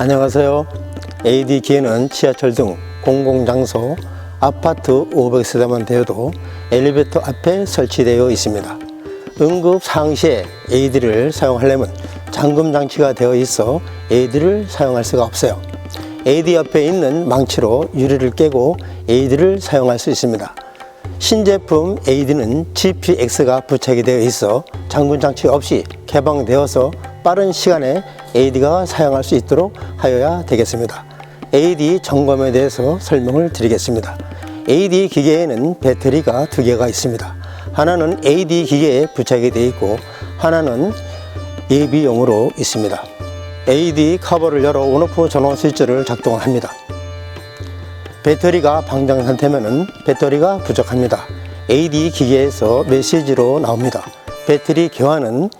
안녕하세요. AD 기회는 지하철 등 공공장소, 아파트 500세대만 되어도 엘리베이터 앞에 설치되어 있습니다. 응급 상시에 AD를 사용하려면 잠금 장치가 되어 있어 AD를 사용할 수가 없어요. AD 옆에 있는 망치로 유리를 깨고 AD를 사용할 수 있습니다. 신제품 AD는 GPX가 부착이 되어 있어 잠금 장치 없이 개방되어서 빠른 시간에 AD가 사용할 수 있도록 하여야 되겠습니다. AD 점검에 대해서 설명을 드리겠습니다. AD 기계에는 배터리가 두 개가 있습니다. 하나는 AD 기계에 부착이 되어 있고 하나는 예비용으로 있습니다. AD 커버를 열어 온오프 전원 스위치를 작동을 합니다. 배터리가 방장 상태면은 배터리가 부족합니다. AD 기계에서 메시지로 나옵니다. 배터리 교환은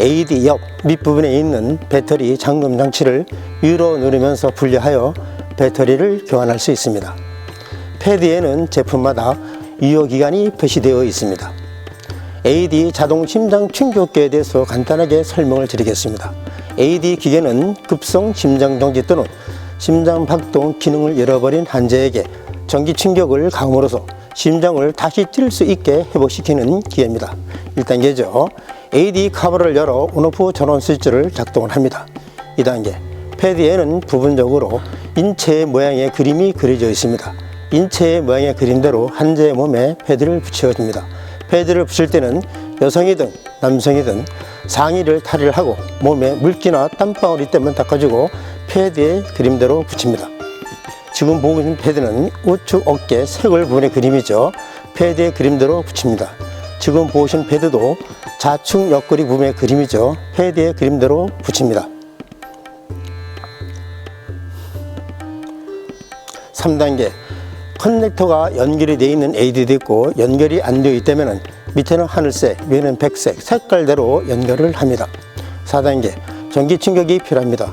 AD 옆 밑부분에 있는 배터리 잠금 장치를 위로 누르면서 분리하여 배터리를 교환할 수 있습니다. 패드에는 제품마다 유효 기간이 표시되어 있습니다. AD 자동 심장 충격기에 대해서 간단하게 설명을 드리겠습니다. AD 기계는 급성 심장 정지 또는 심장 박동 기능을 잃어버린 환자에게 전기 충격을 가함으로써 심장을 다시 뛸 수 있게 회복시키는 기계입니다. 1단계죠. AD 커버를 열어 온오프 전원 스위치를 작동을 합니다. 2단계. 패드에는 부분적으로 인체의 모양의 그림이 그려져 있습니다. 인체의 모양의 그림대로 환자의 몸에 패드를 붙여줍니다. 패드를 붙일 때는 여성이든 남성이든 상의를 탈의를 하고 몸에 물기나 땀방울이 때문에 닦아주고 패드의 그림대로 붙입니다. 지금 보고 있는 패드는 우측 어깨 쇄골 부분의 그림이죠. 패드의 그림대로 붙입니다. 지금 보시는 패드도 좌측 옆구리 부분의 그림이죠. 패드의 그림대로 붙입니다. 3단계 커넥터가 연결이 되어 있는 AD도 있고 연결이 안 되어 있다면 밑에는 하늘색, 위에는 백색, 색깔대로 연결을 합니다. 4단계 전기 충격이 필요합니다.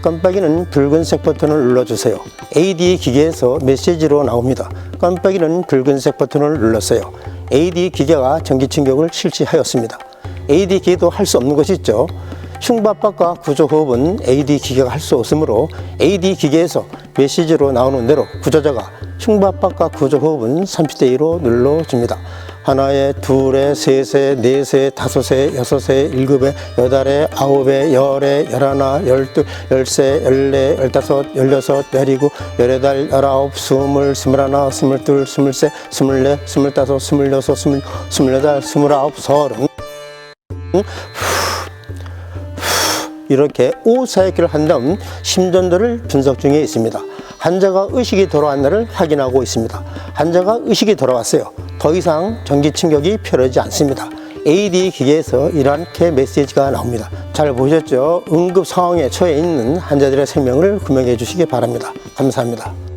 깜빡이는 붉은색 버튼을 눌러주세요. AD 기계에서 메시지로 나옵니다. 깜빡이는 붉은색 버튼을 눌렀어요. AD 기계가 전기 충격을 실시하였습니다. AD 기계도 할 수 없는 것이 있죠. 흉부압박과 구조호흡은 AD 기계가 할 수 없으므로 AD 기계에서 메시지로 나오는 대로 구조자가 흉부압박과 구조호흡은 30대 2로 눌러줍니다. 하나에, 둘에, 셋에, 넷에, 다섯에, 여섯에, 일곱에, 여덟에, 아홉에, 열에, 열하나, 열둘, 열세, 열네, 열다섯, 열여섯, 열일곱, 열여덟, 열아홉, 스물, 스물하나, 스물둘, 스물세, 스물넷, 스물다섯, 스물여섯, 스물, 스물여덟, 스물아홉, 서른. 이렇게 오사역기를 한 다음 심전도를 분석 중에 있습니다. 환자가 의식이 돌아왔나를 확인하고 있습니다. 환자가 의식이 돌아왔어요. 더 이상 전기 충격이 필요하지 않습니다. AD 기계에서 이렇게 메시지가 나옵니다. 잘 보셨죠? 응급 상황에 처해 있는 환자들의 생명을 구명해 주시기 바랍니다. 감사합니다.